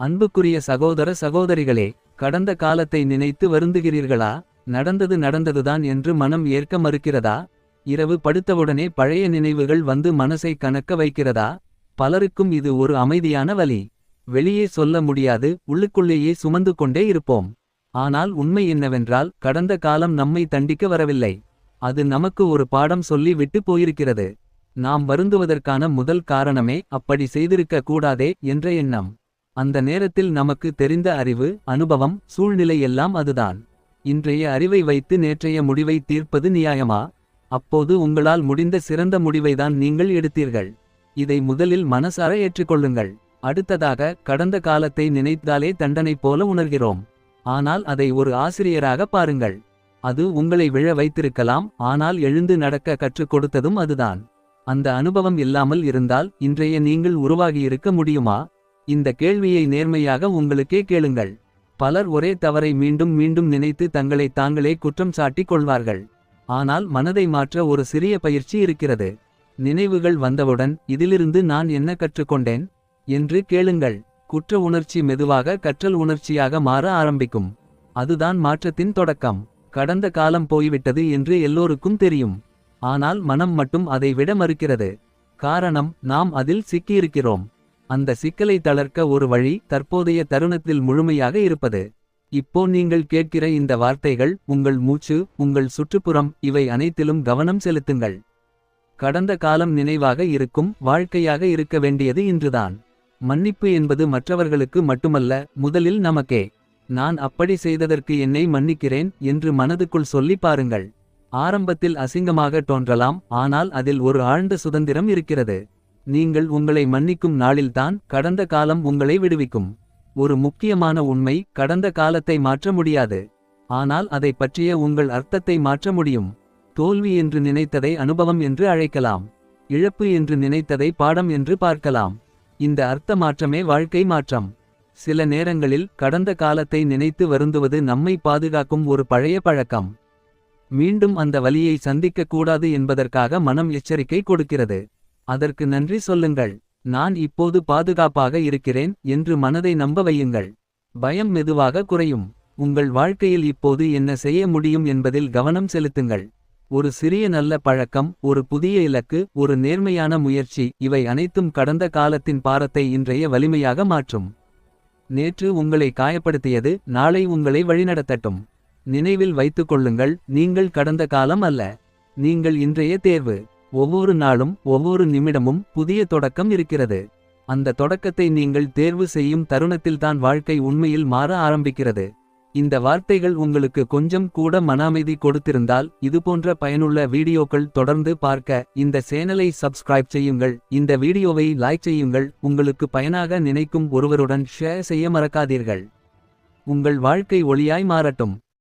அன்புக்குரிய சகோதர சகோதரிகளே கடந்த காலத்தை நினைத்து வருந்துகிறீர்களா? நடந்தது நடந்ததுதான் என்று மனம் ஏற்க மறுக்கிறதா? இரவு படுத்தவுடனே பழைய நினைவுகள் வந்து மனசை கணக்க வைக்கிறதா? பலருக்கும் இது ஒரு அமைதியான வழி. வெளியே சொல்ல முடியாது உள்ளுக்குள்ளேயே சுமந்து கொண்டே இருப்போம். ஆனால் உண்மை என்னவென்றால் கடந்த காலம் நம்மை தண்டிக்க வரவில்லை. அது நமக்கு ஒரு பாடம் சொல்லி விட்டு போயிருக்கிறது. நாம் வருந்துவதற்கான முதல் காரணமே அப்படி செய்திருக்க கூடாதே என்ற எண்ணம். அந்த நேரத்தில் நமக்கு தெரிந்த அறிவு அனுபவம் சூழ்நிலை எல்லாம் அதுதான். இன்றைய அறிவை வைத்து நேற்றைய முடிவை தீர்ப்பது நியாயமா? அப்போது உங்களால் முடிந்த சிறந்த முடிவைதான் நீங்கள் எடுத்தீர்கள். இதை முதலில் மனசார ஏற்றுக்கொள்ளுங்கள். அடுத்ததாக கடந்த காலத்தை நினைத்தாலே தண்டனை போல உணர்கிறோம். ஆனால் அதை ஒரு ஆசிரியராக பாருங்கள். அது உங்களை விழ வைத்திருக்கலாம் ஆனால் எழுந்து நடக்க கற்றுக் கொடுத்ததும் அதுதான். அந்த அனுபவம் இல்லாமல் இருந்தால் இன்றைய நீங்கள் உருவாகியிருக்க முடியுமா? இந்த கேள்வியை நேர்மையாக உங்களுக்கே கேளுங்கள். பலர் ஒரே தவறை மீண்டும் மீண்டும் நினைத்து தங்களை தாங்களே குற்றம் சாட்டிக் கொள்வார்கள். ஆனால் மனதை மாற்ற ஒரு சிறிய பயிற்சி இருக்கிறது. நினைவுகள் வந்தவுடன் இதிலிருந்து நான் என்ன கற்றுக்கொண்டேன்? என்று கேளுங்கள். குற்ற உணர்ச்சி மெதுவாக கற்றல் உணர்ச்சியாக மாற ஆரம்பிக்கும். அதுதான் மாற்றத்தின் தொடக்கம். கடந்த காலம் போய்விட்டது என்று எல்லோருக்கும் தெரியும். ஆனால் மனம் மட்டும் அதை விட மறுக்கிறது. காரணம் நாம் அதில் சிக்கியிருக்கிறோம். அந்த சிக்கலை தளர்க்க ஒரு வழி தற்போதைய தருணத்தில் முழுமையாக இருப்பது. இப்போ நீங்கள் கேட்கிற இந்த வார்த்தைகள் உங்கள் மூச்சு உங்கள் சுற்றுப்புறம் இவை அனைத்திலும் கவனம் செலுத்துங்கள். கடந்த காலம் நினைவாக இருக்கும் வாழ்க்கையாக இருக்க வேண்டியது இன்றுதான். மன்னிப்பு என்பது மற்றவர்களுக்கு மட்டுமல்ல முதலில் நமக்கே. நான் அப்படி செய்ததற்கு என்னை மன்னிக்கிறேன் என்று மனதுக்குள் சொல்லி பாருங்கள். ஆரம்பத்தில் அசிங்கமாக தோன்றலாம் ஆனால் அதில் ஒரு ஆழ்ந்த சுதந்திரம் இருக்கிறது. நீங்கள் உங்களை மன்னிக்கும் நாளில்தான் கடந்த காலம் உங்களை விடுவிக்கும். ஒரு முக்கியமான உண்மை கடந்த காலத்தை மாற்ற முடியாது. ஆனால் அதை பற்றிய உங்கள் அர்த்தத்தை மாற்ற முடியும். தோல்வி என்று நினைத்ததை அனுபவம் என்று அழைக்கலாம். இழப்பு என்று நினைத்ததை பாடம் என்று பார்க்கலாம். இந்த அர்த்த மாற்றமே வாழ்க்கை மாற்றம். சில நேரங்களில் கடந்த காலத்தை நினைத்து வருந்துவது நம்மை பாதுகாக்கும் ஒரு பழைய பழக்கம். மீண்டும் அந்த வலியை சந்திக்கக் கூடாது என்பதற்காக மனம் எச்சரிக்கை கொடுக்கிறது. அதற்கு நன்றி சொல்லுங்கள். நான் இப்போது பாதுகாப்பாக இருக்கிறேன் என்று மனதை நம்ப வையுங்கள். பயம் மெதுவாக குறையும். உங்கள் வாழ்க்கையில் இப்போது என்ன செய்ய முடியும் என்பதில் கவனம் செலுத்துங்கள். ஒரு சிறிய நல்ல பழக்கம் ஒரு புதிய இலக்கு ஒரு நேர்மையான முயற்சி இவை அனைத்தும் கடந்த காலத்தின் பாரத்தை இன்றைய வலிமையாக மாற்றும். நேற்று உங்களை காயப்படுத்தியது நாளை உங்களை வழிநடத்தட்டும். நினைவில் வைத்துக் கொள்ளுங்கள் நீங்கள் கடந்த காலம் அல்ல. நீங்கள் இன்றைய தேர்வு. ஒவ்வொரு நாளும் ஒவ்வொரு நிமிடமும் புதிய தொடக்கம் இருக்கிறது. அந்த தொடக்கத்தை நீங்கள் தேர்வு செய்யும் தருணத்தில்தான் வாழ்க்கை உண்மையில் மாற ஆரம்பிக்கிறது. இந்த வார்த்தைகள் உங்களுக்கு கொஞ்சம் கூட மன அமைதி கொடுத்திருந்தால் இதுபோன்ற பயனுள்ள வீடியோக்கள் தொடர்ந்து பார்க்க இந்த சேனலை சப்ஸ்கிரைப் செய்யுங்கள். இந்த வீடியோவை லைக் செய்யுங்கள். உங்களுக்கு பயனாக நினைக்கும் ஒருவருடன் ஷேர் செய்ய மறக்காதீர்கள். உங்கள் வாழ்க்கை ஒளியாய் மாறட்டும்.